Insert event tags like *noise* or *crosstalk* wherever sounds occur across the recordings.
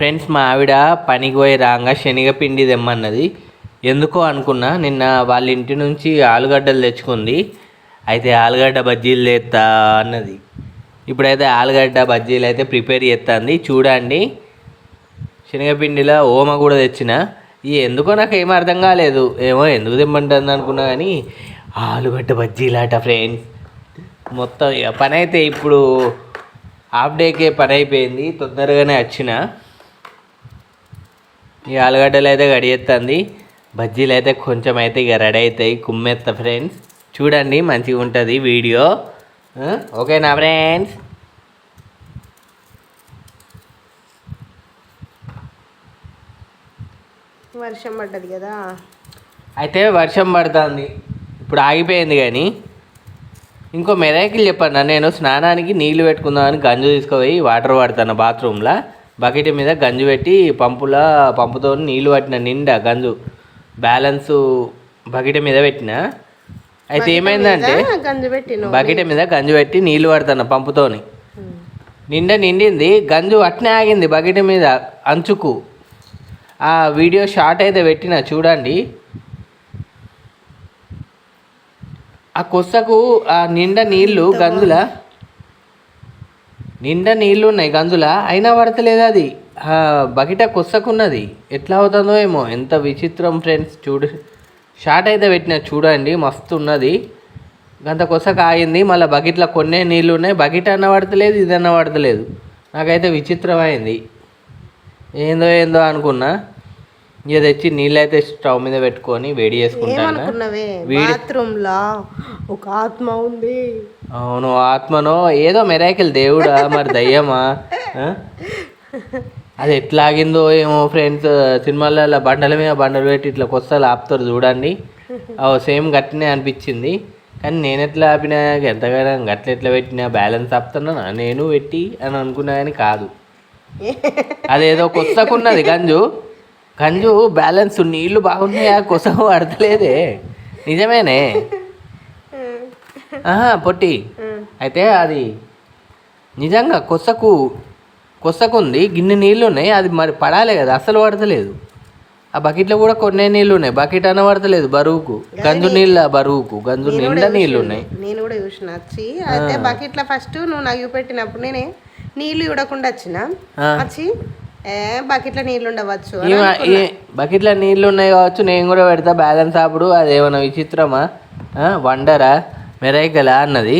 Friends మా ఆవిడ పనికి పోయి రాగా శనగపిండి తెమ్మన్నది. ఎందుకో అనుకున్నా నిన్న వాళ్ళ ఇంటి నుంచి ఆలుగడ్డలు తెచ్చుకుంది. అయితే ఆలుగడ్డ బజ్జీలు తెస్తా అన్నది. ఇప్పుడైతే ఆలుగడ్డ బజ్జీలు అయితే ప్రిపేర్ చేస్తుంది చూడండి శనగపిండిలో ఓమ కూడా తెచ్చిన. ఈ ఎందుకో నాకు ఏం అర్థం కాలేదు. ఏమో ఎందుకు తెమ్మంటుంది అనుకున్నా కానీ ఆలుగడ్డ బజ్జీలాట ఫ్రెండ్స్ మొత్తం ఇక పని అయితే ఇప్పుడు హాఫ్ డేకే పని అయిపోయింది తొందరగానే వచ్చిన. ఈ ఆలుగడ్డలు అయితే గడియెత్తుంది బజ్జీలు అయితే కొంచెం అయితే ఇక రెడీ అవుతాయి కుమ్మెత్త ఫ్రెండ్స్. చూడండి మంచిగా ఉంటుంది వీడియో. ఓకేనా ఫ్రెండ్స్? వర్షం పడ్డది కదా. అయితే వర్షం పడుతుంది. ఇప్పుడు ఆగిపోయింది కానీ. ఇంకో మెరాకిల్ చెప్పండి నేను స్నానానికి నీళ్ళు పెట్టుకుందామని గంజు తీసుకుపోయి వాటర్ పడతాను బాత్రూంలో. బకెట్ మీద గంజు పెట్టి పంపులో పంపుతో నీళ్ళు పట్టిన నిండా గంజు. బ్యాలెన్స్ బకెట్ మీద పెట్టిన? అయితే ఏమైందంటే గంజు పెట్టిన బకెట్ మీద గంజు పెట్టి నీళ్ళు పడతాను పంపుతోని. నిండా నిండింది గంజు అట్నే ఆగింది బకెట్ మీద అంచుకు. ఆ వీడియో షార్ట్ అయితే పెట్టిన చూడండి. ఆ కొස්සకు ఆ నిండా నీళ్ళు గంజుల నిండా నీళ్ళు ఉన్నాయి గంజుల. అయినా పడతలేదు అది. ఆ బకెట కొස්සకున్నది ఎట్లా అవుతుందో ఏమో. ఎంత విచిత్రం ఫ్రెండ్స్. చూడు. షార్ట్ అయితే పెట్టిన చూడండి. మస్తు ఉన్నది. గంత కొసక ఆగింది. మళ్ళీ బకెట్లో కొన్నే నీళ్ళు ఉన్నాయి బకెట్ అన్న పడతలేదు ఇదన్న పడతలేదు. నాకైతే విచిత్రమైంది. ఏందో ఏందో అనుకున్నా. ఇక తెచ్చి నీళ్ళు అయితే స్టవ్ మీద పెట్టుకొని వేడి చేసుకుంటాను? ఏమనుకున్నవే? వీడి- బాత్రూమ్లో ఒక ఆత్మ ఉంది. అవును ఆత్మనో ఏదో మెరాకిల్ దేవుడా మరి దయ్యమా? అది ఎట్లా ఆగిందో ఏమో ఫ్రెండ్స్ సినిమాలలో బండల మీద బండలు పెట్టి ఇట్లా కొత్తలు ఆపుతారు చూడండి. ఓ సేమ్ గట్టినే అనిపించింది. కానీ నేను ఎట్లా ఆపినా ఎంతగానో గట్ల ఎట్లా పెట్టినా బ్యాలెన్స్ ఆపుతున్నా నేను పెట్టి అని అనుకున్నా కానీ కాదు. అదేదో కొత్తకున్నది గంజు. గంజు బ్యాలెన్స్ నీళ్ళు బాగున్నాయా? కొసం పడతలేదే నిజమేనే. పొట్టి. అయితే అది నిజంగా కొసకు కొసకుంది గిన్నె నీళ్ళు ఉన్నాయి అది మరి పడాలి కదా అసలు పడతలేదు. ఆ బకెట్లో కూడా కొన్ని నీళ్ళు ఉన్నాయి బకెట్ అన్న పడతలేదు బరువుకు. గంజు నీళ్ళ బరువుకు గంజు నిండా నీళ్ళు ఉన్నాయి నేను కూడా చూసిన వచ్చి అయితే బకెట్లో ఫస్ట్ నువ్వు నాకు చూపెట్టినప్పుడు నేనే నీళ్ళు చూడకుండా వచ్చిన. వచ్చి ఏ బకెట్లో నీళ్ళు ఉండవచ్చు బకెట్లో నీళ్ళు ఉన్నాయి కావచ్చు నేను కూడా పెడతా బ్యాలెన్స్ అప్పుడు అదేమన్నా విచిత్రమా? వండరా? మెరైకలా అన్నది.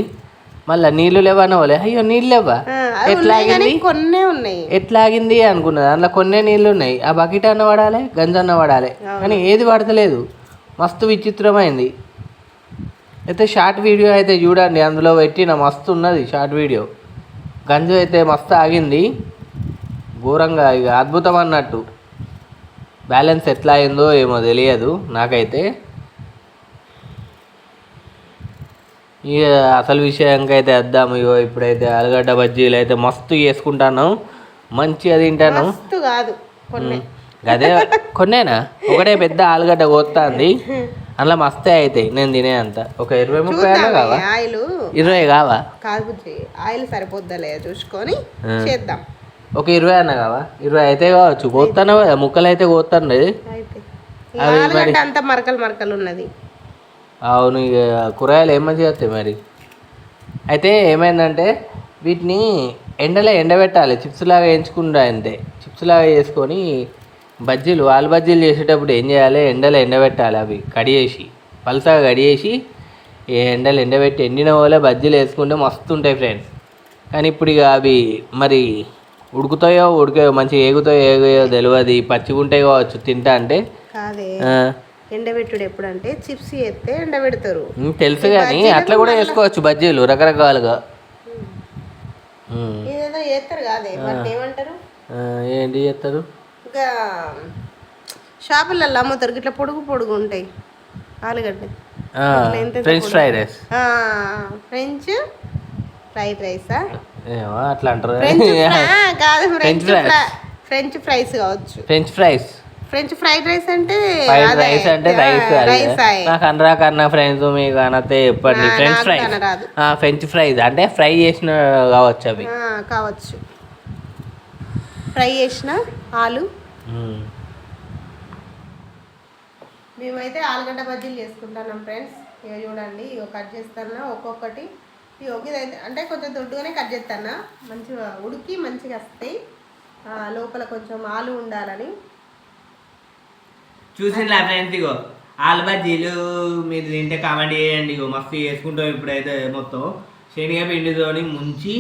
మళ్ళీ నీళ్ళు లేవన్నా వాళ్ళే అయ్యో నీళ్ళు లేవా? ఎట్లా ఆగింది కొన్నే ఉన్నాయి. ఎట్లా ఆగింది అనుకున్నది. అందులో కొన్నే నీళ్ళు ఉన్నాయి. ఆ బకెట్ అన్న పడాలి గంజ అన్న పడాలి కానీ ఏది పడతలేదు మస్తు విచిత్రమైంది. అయితే షార్ట్ వీడియో అయితే చూడండి. అందులో పెట్టిన మస్తు ఉన్నది షార్ట్ వీడియో. గంజు అయితే మస్తు ఆగింది. ఘోరంగా ఇక అద్భుతం అన్నట్టు. బ్యాలెన్స్ ఎట్లా అయిందో ఏమో తెలియదు నాకైతే. ఇక అసలు విషయానికి అయితే వద్దాం ఇగో ఇప్పుడైతే ఆలుగడ్డ బజ్జీలు అయితే మస్తు చేసుకుంటాను. మంచిగా తింటాను. కాదు కొన్ని. అదే కొన్నేనా? ఒకటే పెద్ద ఆలుగడ్డ కోస్తుంది అందులో మస్తే అవుతాయి నేను తినే అంత. ఒక ఇరవై ముప్పై అన్న కావా? ఆయిల్? ఇరవై కావా? కాదు ఆయిల్ సరిపోద్దా చూసుకొని చేద్దాం. ఒక ఇరవై అన్న కావా? ఇరవై అయితే కావచ్చు. కోస్తాను కదా ముక్కలు అయితే కోస్తాను అంతా మరకలు మరకలు ఉన్నది. అవును ఇక కూరగాయలు ఏం మంచిగా వస్తాయి మరి? అయితే ఏమైందంటే వీటిని ఎండలో ఎండబెట్టాలి. చిప్స్ లాగా వేయించుకుంటా అంతే. చిప్స్ లాగా చేసుకొని బజ్జీలు ఆలు బజ్జీలు చేసేటప్పుడు ఏం చేయాలి? ఎండలో ఎండబెట్టాలి అవి. కడిగేసి పలసగా కడిగేసి ఎండలు ఎండబెట్టి ఎండిన వాళ్ళే బజ్జీలు వేసుకుంటే మస్తు ఉంటాయి ఫ్రెండ్స్ కానీ ఇప్పుడు ఇక అవి మరి ఉడుకుతాయో ఉడికాయో మంచిగా ఏగుతాయో ఏగాయో తెలియదు పచ్చిగా ఉంటాయి కావచ్చు తింటా అంటే. ఎండబెట్టుడు ఎప్పుడంటే చిప్స్ చేస్తే ఎండబెడతారు. తెలుసు కానీ అట్లా కూడా వేసుకోవచ్చు బజ్జీలు రకరకాలుగా. ఇదేదో చేస్తారు కాదే వాటిని ఏమంటారు? ఏంటి చేస్తారు? ఇంకా షాపులలో అమ్ముతారు ఇట్లా పొడుగు పొడుగు ఉంటాయి ఆలుగడ్డ. French fried rice french fried రైసా ఏమో అట్లా అంటారు ఫ్రెంచ్ కాదు. ఫ్రెంచ్ ఫ్రెంచ్ ఫ్రైస్ కావచ్చు. French fries french fried rice అంటే ఫ్రైడ్ రైస్ అంటే రైస్. నాకు అనరా కన్నా ఫ్రెండ్స్ మీకు అనతే చెప్పండి. French fries. అనరాదు. French fries. అంటే ఫ్రై చేసిన కావచ్చు అవి. కావచ్చు. ఫ్రై చేసిన ఆలు. మేమైతే ఆలుగడ్డ బజ్జీలు చేసుకుంటున్నాం ఫ్రెండ్స్. ఇక చూడండి ఇక కట్ చేస్తానా ఒక్కొక్కటి. ఇక అంటే కొంచెం దొడ్డుగానే కట్ చేస్తానా. మంచిగా ఉడికి మంచిగా వస్తాయి. లోపల కొంచెం ఆలు ఉండాలని. చూసిండ్లా ఫ్రెండ్స్ ఇగో ఆలు బజ్జీలు మీరు తింటే కామెంట్ చేయండి ఇగో మస్తు చేసుకుంటాం ఇప్పుడైతే మొత్తం. శనగ పిండితోని ముంచి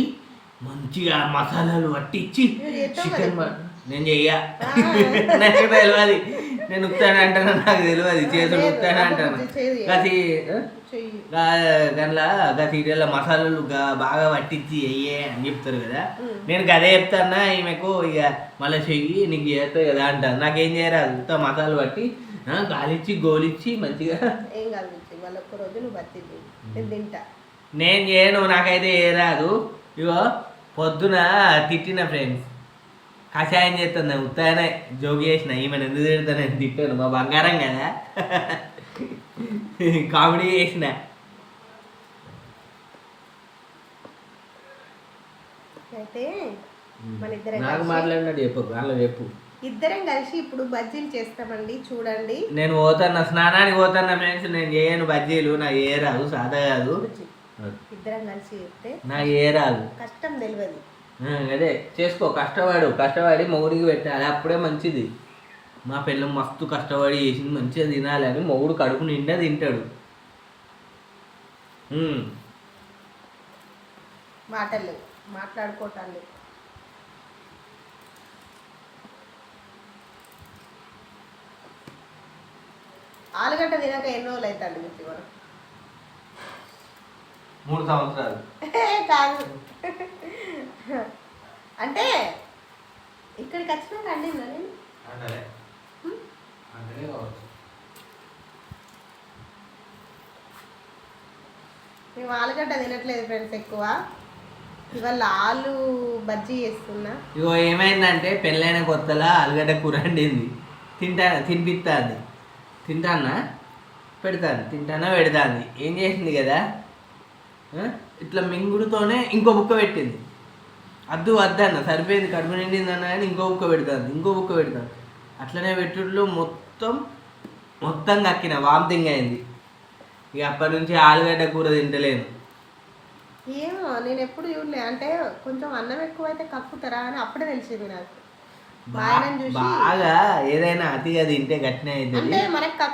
మంచిగా మసాలాలు పట్టించి చికెన్ నేను చెయ్య. నాకు తెలియదు. నేను ఉత్తాను అంటాను నాకు తెలియదు చేసి లేదు, ఉత్తాను అంటాను. గతి గట్లా గత సీరియల్ మసాలాలు బాగా పట్టించి అయ్యే అని చెప్తారు కదా. నేను గదే చెప్తానా ఈమెకు ఇక మళ్ళీ చెయ్యి నీకు చేస్తావు కదా అంటాను నాకేం చేయరాదు ఉత్త మసాలు పట్టి గాలిచ్చి గోలిచ్చి మంచిగా. ఏం బుజ్జి. వాళ్ళ ఒక్క రోజు నువ్వు నేను తింటా. నేను చేయను నాకైతే చేయరాదు ఇగో పొద్దున తిట్టిన ఫ్రెండ్స్ కషాయం చేస్తున్నా ఉత్తానే జోగి చేసిన ఈమెను ఎందుకు తిడతానని తిట్టాను మా బంగారం కదా కామెడీ చేసిన అయితే మన ఇద్దరం నాకు మాట్లాడినట్టు చెప్పు వాళ్ళ చెప్పు ఇద్దరం కలిసి ఇప్పుడు బజ్జీలు చేస్తామండి చూడండి నేను పోతున్నా స్నానానికి పోతున్నా ఫ్రెండ్స్ నేను చేయను బజ్జీలు నాకు చేయరాదు సాదా కాదు. ఇద్దరం కలిసి చేస్తే నాకు చేయరాదు కష్టం తెలియదు అదే చేసుకో కష్టపడు కష్టపడి మొగుడికి పెట్టాలి అప్పుడే మంచిది. మా పిల్ల మస్తు కష్టపడి చేసింది మంచిగా తినాలి అని మొగుడు కడుపు నిండా తింటాడు. మాటలు లేవు మాట్లాడుకోవటాలు ఆలుగడ్డ తినక ఎన్నో రోజులు అవుతుంది బుజ్జి మూడు సంవత్సరాలు. కాదు. అంటే ఇక్కడికి వచ్చినాక అండిందా నేను? మేము ఆలుగడ్డ తినట్లేదు ఫ్రెండ్స్ ఎక్కువ. ఇవాళ ఆలు బజ్జీ చేస్తున్నా. ఇగో ఏమైందంటే పెళ్ళైన కొత్తలా ఆలుగడ్డ కూర వండింది తింటా తినిపిస్తాంది తింటానా? పెడతాను తింటానా? పెడతాంది. ఏం చేసింది కదా? ఇట్లా మింగుడుతోనే ఇంకో బుక్క పెట్టింది. అద్దు వద్దన్న సరిపోయింది కడుపు నిండింది అన్న కానీ ఇంకో బుక్క పెడతాను ఇంకో బుక్క పెడతాను అట్లనే పెట్టుడులో మొత్తం మొత్తం కక్కిన వామిటింగ్ అయింది. ఇక అప్పటి నుంచి ఆలుగడ్డ కూర తింటలేను. ఏమో నేను ఎప్పుడు చూడలే అంటే కొంచెం అన్నం ఎక్కువైతే కక్కుతారా అని అప్పుడే తెలిసింది నాకు. బాగా ఏదైనా అతిగా తింటే గట్టినే అవుతుంది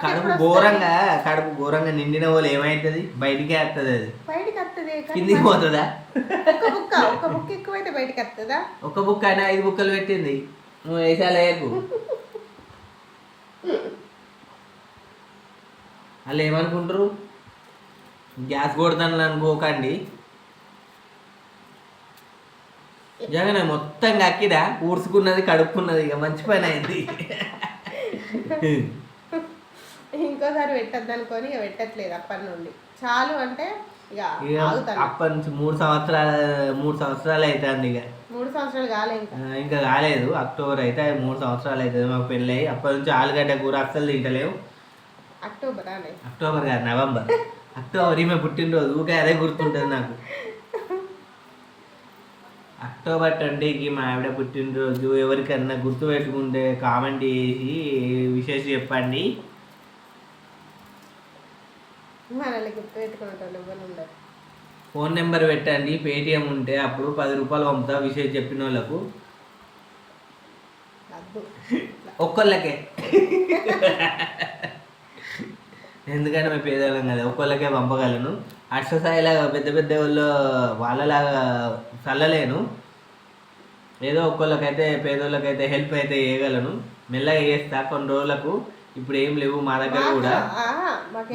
కడుపు ఘోరంగా కడుపు ఘోరంగా నిండిన వాళ్ళు ఏమవుతుంది బయటికే వస్తుంది అది. కిందికి పోతుందా? ఒక బుక్క ఒక బుక్క ఎక్కువైతే బయటికి వస్తుందా ఒక బుక్ అయినా ఐదు బుక్కలు పెట్టింది. నువ్వు వేసాలు వేయకు వాళ్ళు ఏమనుకుంటారు? గ్యాస్ కొడతాను అనుకోకండి. జగన్ మొత్తం కక్కిడా ఊడ్చుకున్నది కడుక్కున్నది ఇక మంచి పని అయింది. ఇంకోసారి పెట్టద్దు అనుకొని ఇక పెట్టట్లేదు అప్పటి నుండి. చాలు అంటే ఇక అప్పటి నుంచి మూడు సంవత్సరాలు మూడు సంవత్సరాలు అవుతుంది ఇక. మూడు సంవత్సరాలు కాలే ఇంకా. కాలేదు. అక్టోబర్ అయితే మూడు సంవత్సరాలు అవుతుంది మాకు పెళ్ళి అప్పటి నుంచి ఆలుగడ్డ కూర అస్సలు తింటలేవు. అక్టోబర్ అక్టోబర్ కాదు నవంబర్. అక్టోబర్ ఈమె పుట్టినరోజు. ఊకే అదే గుర్తుంటుంది నాకు. అక్టోబర్ ట్వంటీకి మా ఆవిడ పుట్టినరోజు ఎవరికన్నా గుర్తు పెట్టుకుంటే కామెంట్ చేసి విశేషం చెప్పండి. ఫోన్ నెంబర్ పెట్టండి పేటిఎం ఉంటే అప్పుడు పది రూపాయలు పంపుతా విషయం చెప్పిన వాళ్ళకు ఒక్కళ్ళకే ఎందుకంటే మేము పేదవాళ్ళం కదా ఒక్కళ్ళకే పంపగలను. అక్షసాయిలాగా పెద్ద పెద్ద వాళ్ళు వాళ్ళలాగా చల్లలేను. ఏదో ఒక్కళ్ళకైతే పేదోళ్ళకైతే హెల్ప్ అయితే చేయగలను. మెల్లగా చేస్తా కొన్ని రోజులకు. ఇప్పుడు ఏం లేవు మా దగ్గర కూడా.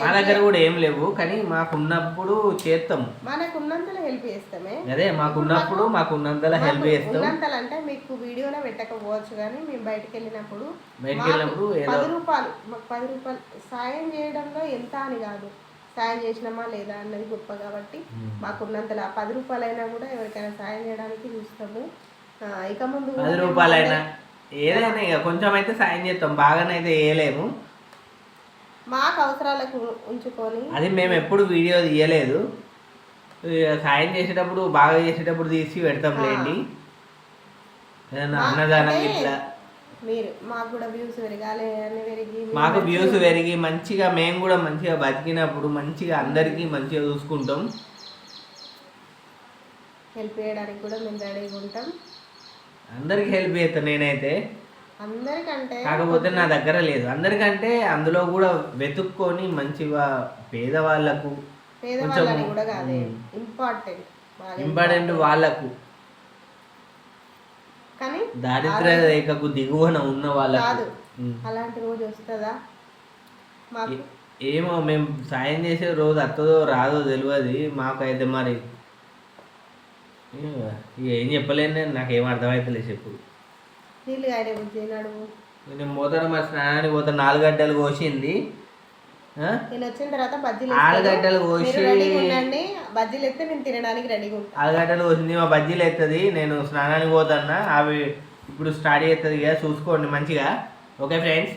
మా దగ్గర కూడా ఏం లేవు కానీ మాకున్నప్పుడు చేస్తాం మనకు ఉన్నంతలో హెల్ప్ చేస్తామే. అదే మాకున్నప్పుడు మాకున్నంతలో హెల్ప్ చేస్తాం అంటే మీకు వీడియోలో పెట్టకపోవచ్చు కానీ మేము బయటకు వెళ్ళినప్పుడు బయటికి వెళ్ళినప్పుడు పది రూపాయలు మాకు పది రూపాయలు సాయం చేయడంలో ఎంత అని కాదు. సాయం చేసినామా లేదా అన్నది గొప్ప కాబట్టి మాకున్నంతలో పది రూపాయలైనా కూడా ఎవరికైనా సాయం చేయడానికి చూస్తాము. ఇక ముందు పది రూపాయలైనా ఏదైనా ఇక కొంచెం అయితే సాయం చేస్తాం బాగానైతే వేయలేము మాకు అవసరాలకు ఉంచుకొని అది మేము ఎప్పుడు వీడియో తీయలేదు. సాయం చేసేటప్పుడు బాగా చేసేటప్పుడు తీసి పెడతాం లేండి. అన్నదానం ఇట్లా. మీరు మాకు కూడా వ్యూస్ పెరగాలి అని పెరిగి మాకు మంచిగా వ్యూస్ పెరిగి మంచిగా మేము కూడా మంచిగా బతికినప్పుడు మంచిగా అందరికీ మంచిగా చూసుకుంటాం. హెల్ప్ చేయడానికి కూడా మేము రెడీగా ఉంటాం. అందరికి హెల్ప్ చేస్తాను నేనైతే. అందరికంటే కాకపోతే నా దగ్గర లేదు. అందరికంటే అందులో కూడా వెతుక్కొని మంచిగా పేదవాళ్ళకు పేదవాళ్ళని కూడా కాదు. ఇంపార్టెంట్ ఇంపార్టెంట్ వాళ్ళకు. కానీ దారిద్ర్య రేఖకు దిగువన ఉన్న వాళ్ళకు. కాదు. అలాంటి రోజు వస్తుందా? మాకు ఏ- ఏమో మేము సాయం చేసే రోజు వస్తుందో రాదో తెలియదు మాకైతే మరి ఏం చెప్పలేను నాకేం అర్థమవుతలేదు చెప్పు. నీళ్ళు నడువు? నేను పోతాను మరి స్నానానికి పోతాను. నాలుగు గంటలు కోసింది? నేను వచ్చిన తర్వాత బజ్జీలు ఆలుగడ్డలు. కోసి ఉండండి. బజ్జీలు ఎత్తే నేను తినడానికి రెడీగా ఉంటాను నాలుగు గంటలు కోసింది మా బజ్జీలు అవుతుంది నేను స్నానానికి పోతాను అవి ఇప్పుడు స్టార్ట్ అవుతుంది కదా చూసుకోండి మంచిగా. ఓకే ఫ్రెండ్స్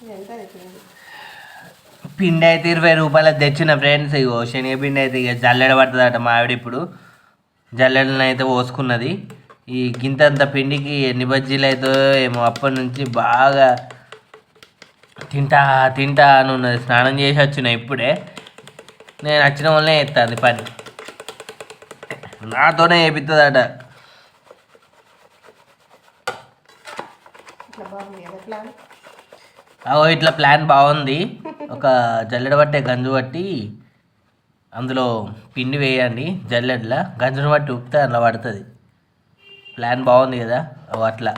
ఇది ఎంత తెచ్చినది పిండి అయితే ఇరవై రూపాయలకు తెచ్చిన ఫ్రెండ్స్ ఇగో శనగ పిండి అయితే ఇక జల్లెడ పడుతుందట మా ఆవిడ ఇప్పుడు. జల్లెడని అయితే పోసుకున్నది. ఈ గింతంత పిండికి ఎన్ని బజ్జీలు అయితే ఏమో అప్పటి నుంచి బాగా తింటా తింటా అని ఉన్నది. స్నానం చేసి వచ్చిన ఇప్పుడే. నేను వచ్చిన వల్లనే ఎత్తాను పని. నాతోనే వేపిస్తుందట ఇట్లా బాగుంది అగో ఇట్లా ప్లాన్ బాగుంది. ఒక జల్లెడ పట్టే గంజు పట్టి అందులో పిండి వేయండి జల్లెడలా. గంజును బట్టి ఉప్తే అందులో పడుతుంది. ప్లాన్ బాగుంది కదా అట్లా.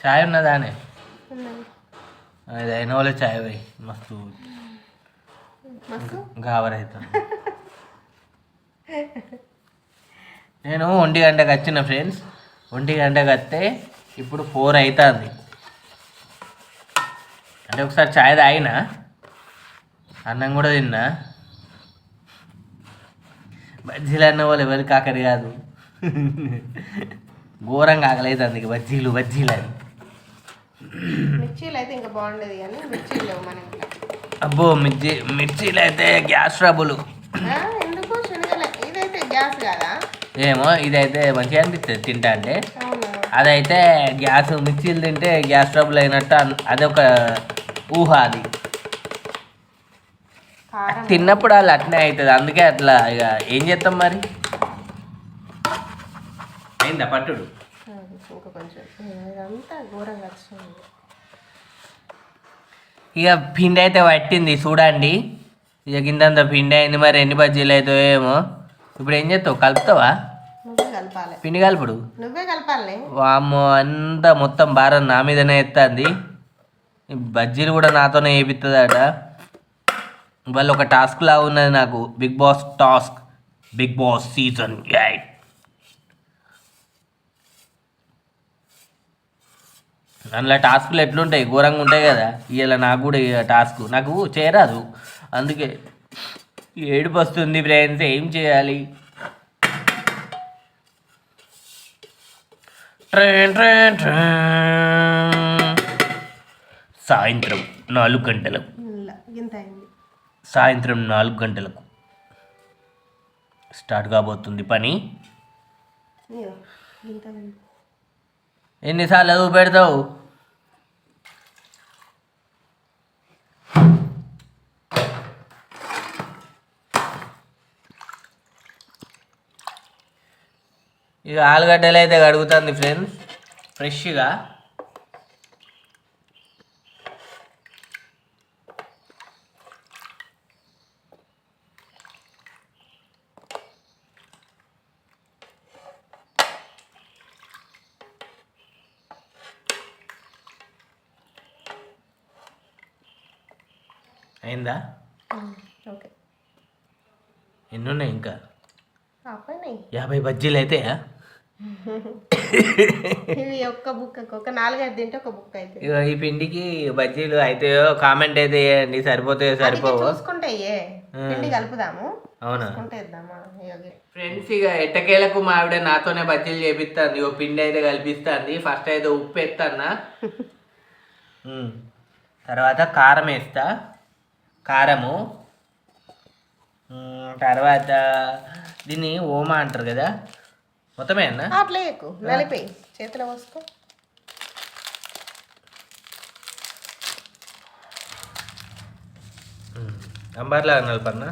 చాయ్ ఉన్నదానే ఉన్నది. అది అయిన వాళ్ళే చాయ్ పోయి మస్తు అవుతుంది నేను ఒంటి గంటకు వచ్చిన ఫ్రెండ్స్ ఒంటి గంటకు వస్తే ఇప్పుడు ఫోర్ అవుతుంది అంటే ఒకసారి చాయ్ తాగిన అన్నం కూడా తిన్నా. బజ్జీలు అన్న వాళ్ళు ఎవరికి ఆకలి కాదు. ఘోరంగా ఆకలి అవుతుంది ఇక బజ్జీలు బజ్జీలు అని. మిర్చీలు అయితే ఇంకా బాగుండేది కానీ మిర్చీలు లేవు మన ఇంట్లో. అబ్బో మిర్చి మిర్చీలు అయితే గ్యాస్ ట్రబుల్ ఆ, ఎందుకు శనగలే ఇదైతే గ్యాస్ కాదా? ఏమో ఇదైతే మంచిగా అనిపిస్తుంది తింటా అంటే. అదైతే గ్యాస్ మిక్సీలు తింటే గ్యాస్ ట్రబుల్ అయినట్టు అదొక ఊహ అది. తిన్నప్పుడు వాళ్ళు అట్నే అవుతుంది అందుకే అట్లా ఇక ఏం చేస్తాం మరి? అయిందా పట్టుడు? ఆ, ఇంకా కొంచెం. ఇదంతా ఘోరంగా వచ్చింది. ఇక పిండి అయితే పట్టింది చూడండి. ఇక కిందంత పిండి అయింది మరి ఎన్ని బజ్జీలు అవుతాయో ఏమో. ఇప్పుడు ఏం చేస్తావు? కలుపుతావా? నువ్వే కలపాలి. పిండి కలుపుడు. నువ్వే కలపాలి. వామ్మో అంతా మొత్తం భారం నా మీదనే ఎత్తుంది. బజ్జీలు కూడా నాతోనే వేపిస్తుందట వాళ్ళు ఒక టాస్క్ లా ఉన్నది నాకు. Bigg Boss task. Bigg Boss season eight. అందులో టాస్క్లు ఎట్లుంటాయి? ఘోరంగా ఉంటాయి కదా. ఇలా నాకు కూడా టాస్క్. నాకు చేయరాదు. అందుకే ఏడుపు వస్తుంది ఫ్రెండ్స్ ఏం చేయాలి? Train train train. సాయంత్రం నాలుగు గంటలకు. సాయంత్రం నాలుగు గంటలకు. స్టార్ట్ కాబోతుంది పని. ఎన్నిసార్లు పెడతావు? ఇక ఆలుగడ్డలు అయితే కడుగుతుంది ఫ్రెండ్స్ ఫ్రెష్గా అయిందా? ఓకే. ఎన్ని ఉన్నాయి ఇంకా? యాభై బజ్జీలు అయితే ఇవి ఒక్క బుక్కకు ఒక నాలుగైదు తింటే ఒక బుక్ అయితే. ఇగో ఈ పిండికి బజ్జీలు అయితే కామెంట్ అయితే వేయండి సరిపోతాయో సరిపోవు? చూసుకుంటే పిండి కలుపుదాము. అవునా? ఫ్రెండ్స్ ఇక ఎట్టకేలకు మా ఆవిడ నాతోనే బజ్జీలు చేపిస్తుంది. ఓ పిండి అయితే కల్పిస్తుంది. ఫస్ట్ అయితే ఉప్పు ఎత్తన్నా. తర్వాత కారం వేస్తా. కారము. తర్వాత దీన్ని ఓమా అంటారు కదా? మొత్తమే అన్న అట్లే ఎక్కువ నలిపేయి చేతిలో పోసుకో. అంబార్లా నలపన్నా?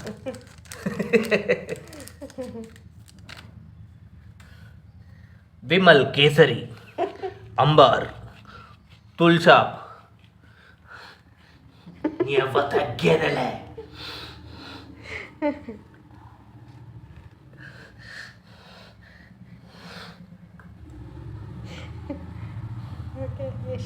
విమల్ కేసరి అంబార్ తుల్సా. ఎవ తగ్గేదలే ఓకే వేసి మ్మ్. *laughs*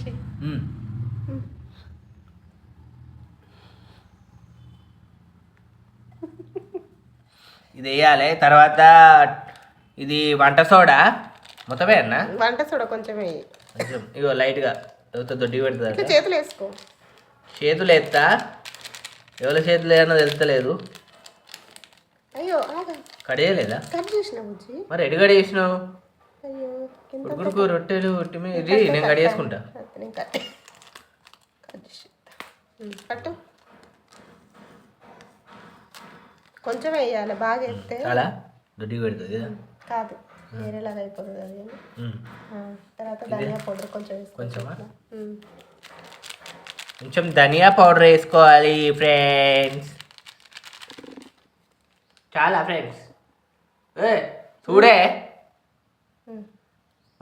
ఇది వేయాలి తర్వాత ఇది వంట సోడా? మొత్తమే అన్న? వంట చూడ కొంచెం వేయి. కొంచెం ఇగో లైట్గా ఎవరితో దొడ్డి పెడుతుంది చేతులు వేసుకో. చేతులు ఎత్తా? ఎవరి చేతులు ఏమో తెలుస్తలేదు. అయ్యో కడియలేదా కట్ చేసిన మరి ఎటు కడిగేసినావు? ఉడుకుడుకు రొట్టెలు మీద ఇది నేను కడిగేసుకుంటా. నేను కట్ కట్ చేసి ఉమ్, పట్టు కొంచెం వేయాలి బాగా వేస్తే చాలా దొడ్డి పెడుతుంది కదా? వేరేలాగా అయిపోతుంది అది తర్వాత ధనియా పౌడర్ కొంచెం కొంచెమా. కొంచెం ధనియా పౌడర్ వేసుకోవాలి ఫ్రెండ్స్ చాలా ఫ్రెండ్స్ చూడే.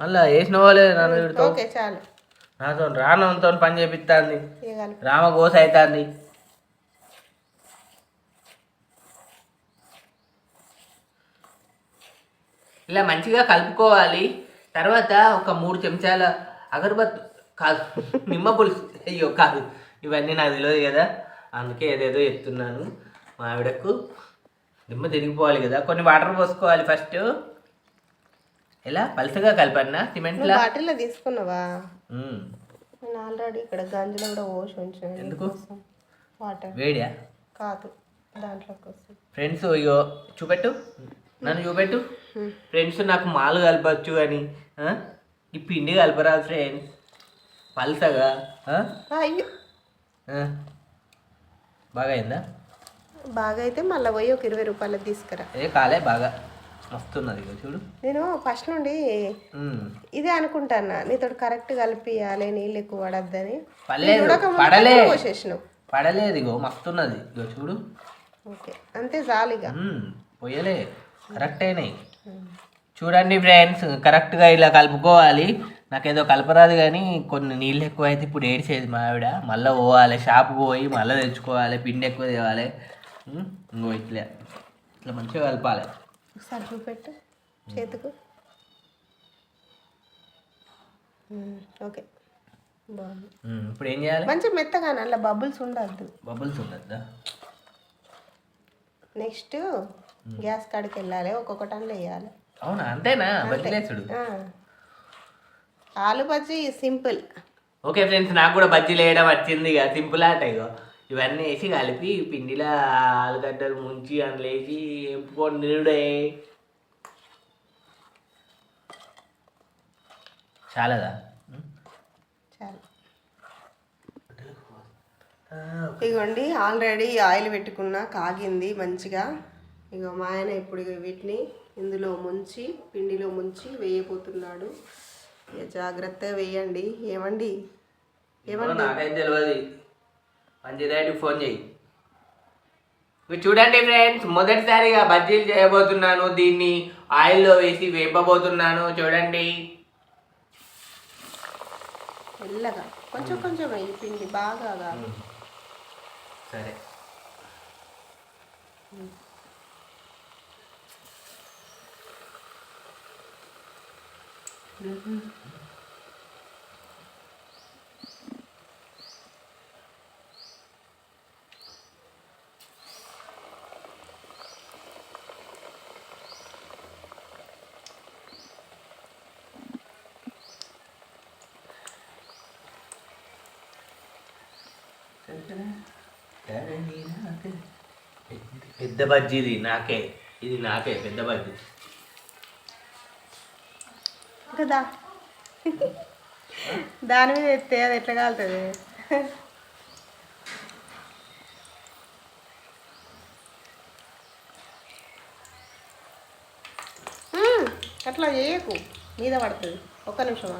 మళ్ళా వేసిన వాళ్ళే నన్ను తిడతావు. ఓకే చాలు. నాతో రానంతో పని చేపిస్తుంది రామ గోస అవుతుంది ఇలా మంచిగా కలుపుకోవాలి. తర్వాత ఒక మూడు చెంచాల అగరబత్ కాదు నిమ్మ పులుసు. అయ్యో కాదు. ఇవన్నీ నాకు తెలియదు కదా. అందుకే ఏదేదో చెప్తున్నాను మా ఆవిడకు. నిమ్మ తిరిగిపోవాలి కదా. కొన్ని వాటర్ పోసుకోవాలి ఫస్ట్. ఎలా? పలుసగా కలపన్నా? సిమెంట్లా? బాటిల్లో తీసుకున్నావా. నేను ఆల్రెడీ ఇక్కడ గంజలో కూడా పోసి ఉంచాను ఎందుకు? వాటర్. వేడియా? కాదు దాంట్లో కోసం ఫ్రెండ్స్ అయ్యో చూపెట్టు. నన్ను చూపెట్టు. ఫ్రెండ్స్ నాకు మాలు కలపచ్చు అని? ఈ పిండి కలపరాదు ఫ్రెండ్స్. పల్సగా? అయ్యో. బాగా అయిందా బాగా అయితే మళ్ళీ పోయి ఒక ఇరవై రూపాయలు తీసుకురా. ఏ కాలే బాగా. వస్తున్నది చూడు. నేను ఫస్ట్ నుండి. ఇదే అనుకుంటానా నీతో కరెక్ట్ కలిపియాలి నీళ్ళు ఎక్కువ పడద్దని. పర్లేదు పడలే. పోసేసినావు పడలేదు ఇగో మస్తున్నది. ఇగో చూడు. ఓకే అంతే ఉమ్, పొయ్యలే కరెక్ట్ అయినాయి. చూడండి ఫ్రెండ్స్ కరెక్ట్గా ఇలా కలుపుకోవాలి. నాకేదో కలపరాదు కానీ కొన్ని నీళ్ళు ఎక్కువ అయితే ఇప్పుడు ఏడిచేది మా ఆవిడ. మళ్ళీ పోవాలి షాప్కి పోయి మళ్ళీ తెచ్చుకోవాలి పిండి ఎక్కువ తేవాలి. ఇంకో ఇట్లా. ఇట్లా మంచిగా కలపాలి. ఒకసారి చూపెట్టు. చేతుకు. ఓకే. బాగుంది. ఇప్పుడు ఏం చేయాలి? మంచి మెత్తగా అలా బబుల్స్ ఉండద్దు. బబుల్స్ ఉండద్దా? నెక్స్ట్ గ్యాస్ కాడికి వెళ్ళాలి ఒక్కొక్కటి అందులో వేయాలి. అవునా? అంతేనా? బజ్జీలేసుడు. ఆలు బజ్జీ సింపుల్. ఓకే ఫ్రెండ్స్ నాకు కూడా బజ్జీలు వేయడం వచ్చింది ఇక. సింపుల్ ఆట ఇగో. ఇవన్నీ వేసి కలిపి పిండిలో ఆలుగడ్డలు ముంచి అందులో వేసి ఎంపుకొని నిరుడే చాలదా? చాలు. ఇగోండి ఆల్రెడీ ఆయిల్ పెట్టుకున్నా కాగింది మంచిగా. ఇగో మా ఆయన ఇప్పుడు వీటిని ఇందులో ముంచి పిండిలో ముంచి వేయబోతున్నాడు. ఇక జాగ్రత్తగా వేయండి. ఏమండి? ఏమండి? నాకైతే తెలియదు మంచి రేటు ఫోన్ చేయి. చూడండి ఫ్రెండ్స్ మొదటిసారిగా బజ్జీలు చేయబోతున్నాను. దీన్ని ఆయిల్లో వేసి వేపబోతున్నాను. చూడండి. మెల్లగా కొంచెం కొంచెం అయిపోయింది బాగా సరే. Mm-hmm. పెద్ద బజ్జీ ఇది నాకే. ఇది నాకే పెద్ద బజ్జీ. కదా దాని మీద ఎత్తే అది ఎట్లా కాలుతుంది? అట్లా చేయకు. మీద పడుతుంది. ఒక్క నిమిషం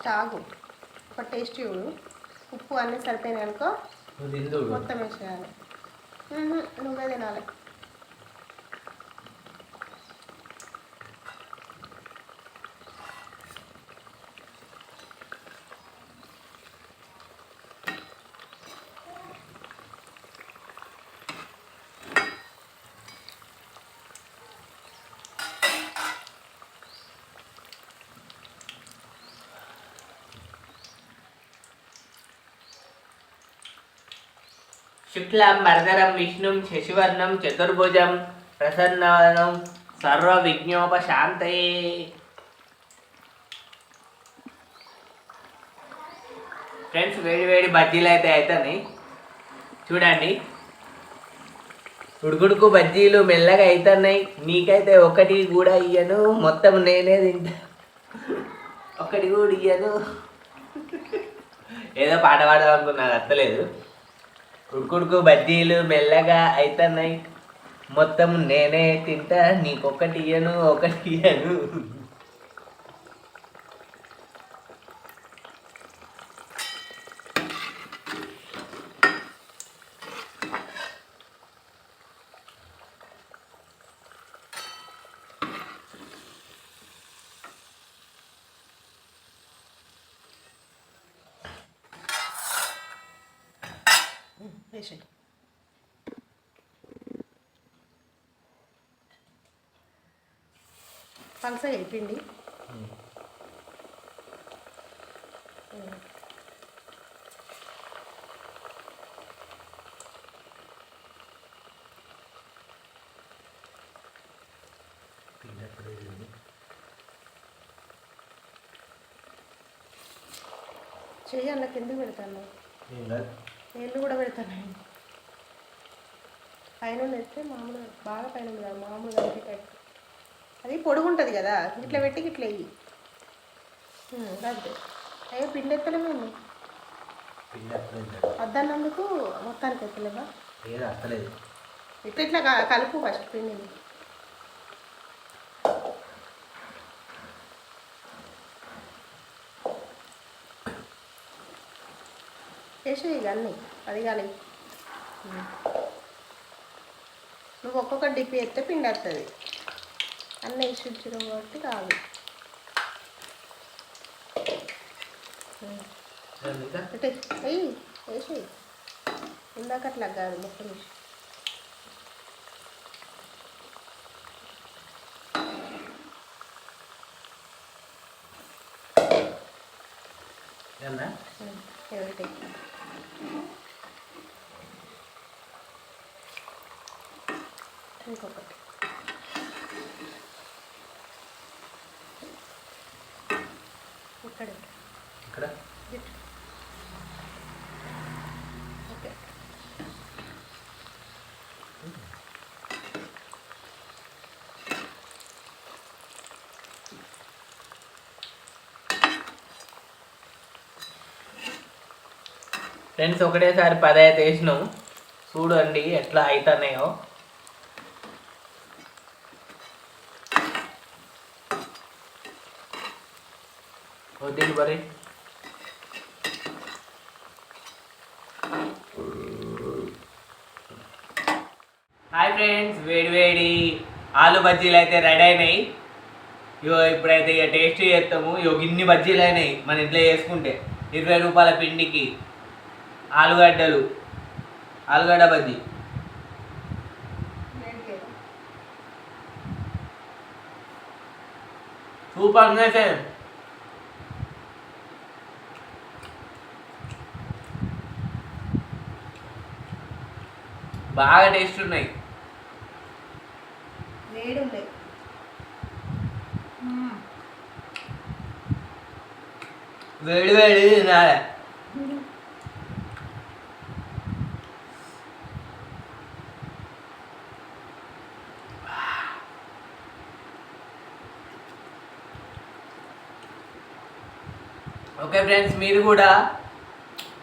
ఫస్ట్ ఆగు. ఒక టేస్ట్ చూడు. ఉప్పు అన్నీ సరిపోయినాయి అనుకో మొత్తం వేసేయాలి. నువ్వే తినాలి. శుక్లం వరదరం విష్ణుం శశివర్ణం చతుర్భుజం ప్రసన్నవనం సర్వ విజ్ఞోపశాంతయే ఫ్రెండ్స్ వేడి వేడి బజ్జీలు అయితే అవుతాయి చూడండి. ఉడుకుడుకు బజ్జీలు మెల్లగా అవుతున్నాయి నీకైతే ఒకటి కూడా ఇయ్యను. మొత్తం నేనే తింటా. ఒకటి కూడా ఇయ్యను. ఏదో పాట పాడదాం అనుకున్నది అత్తలేదు. ఉడుకుడుకు బజ్జీలు మెల్లగా అవుతున్నాయి మొత్తం నేనే తింటా నీకొకటి ఇయ్యను ఒకటి ఇయ్యను. వేసేయి పలసగా అయిపోయింది చెయ్యి అన్న కిందకి పెడతాను నీళ్ళు కూడా పెడతాను పైన ఎత్తే మామూలుగా బాగా పైన ఉంది కదా మామూలుగా అయితే పెట్టు అది పొడుగు ఉంటుంది కదా ఇట్లా పెట్టి ఇట్లా వెయ్యి అంతే అయ్యో పిండి ఎత్తలేమేమి వద్దన్నందుకు మొత్తానికి అత్తలేదు. ఇట్లా ఇట్లా కలుపు ఫస్ట్ పిండిని. వేసి ఇక అన్నీ అది కానీ. నువ్వు ఒక్కొక్క డిప్పి ఎత్తే పిండి వస్తుంది అన్నీ వేసి ఉంచడం కాబట్టి కాదు. వెయ్యి వేసి ఇందాక అట్లా కాదు మొత్తం వేసి ఏమన్నా? ఇంకొకటి. ఇక్కడ. ఇక్కడ. ఓకే. ఫ్రెండ్స్ ఒకటేసారి పది అయితే వేసినాం చూడండి ఎట్లా అవుతున్నాయో దీన్ని హాయ్ ఫ్రెండ్స్ వేడి వేడి. ఆలు బజ్జీలు అయితే రెడీ అయినాయి. ఇగో ఇప్పుడైతే ఇక టేస్ట్ చేస్తాము. ఇగో ఇన్ని బజ్జీలు అయినాయి మన ఇంట్లో చేసుకుంటే. ఇరవై రూపాయల పిండికి ఆలుగడ్డలు. ఆలుగడ్డ బజ్జీ. సూపర్ ఉన్నాయి బాగా టేస్ట్ ఉన్నాయి. వేడి వేడి తినాలి. ఓకే ఫ్రెండ్స్ మీరు కూడా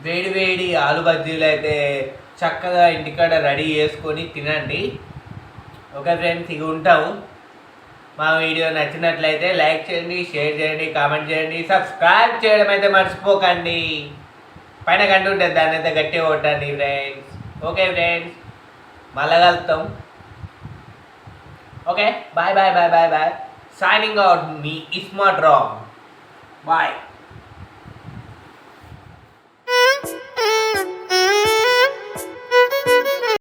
వేడి వేడి ఆలు బజ్జీలు అయితే చక్కగా ఇంటికాడ రెడీ చేసుకొని తినండి. ఓకే ఫ్రెండ్స్ ఇవి ఉంటాము. మా వీడియో నచ్చినట్లయితే లైక్ చేయండి షేర్ చేయండి కామెంట్ చేయండి సబ్స్క్రైబ్ చేయడం అయితే మర్చిపోకండి. పైన కంటుంటే దాన్ని అయితే గట్టిగా కొట్టండి ఫ్రెండ్స్. ఓకే ఫ్రెండ్స్ మళ్ళా కలుస్తాం okay bye bye bye bye bye. Signing out మీ ఇస్మా డ్రా బాయ్. Mm-hmm.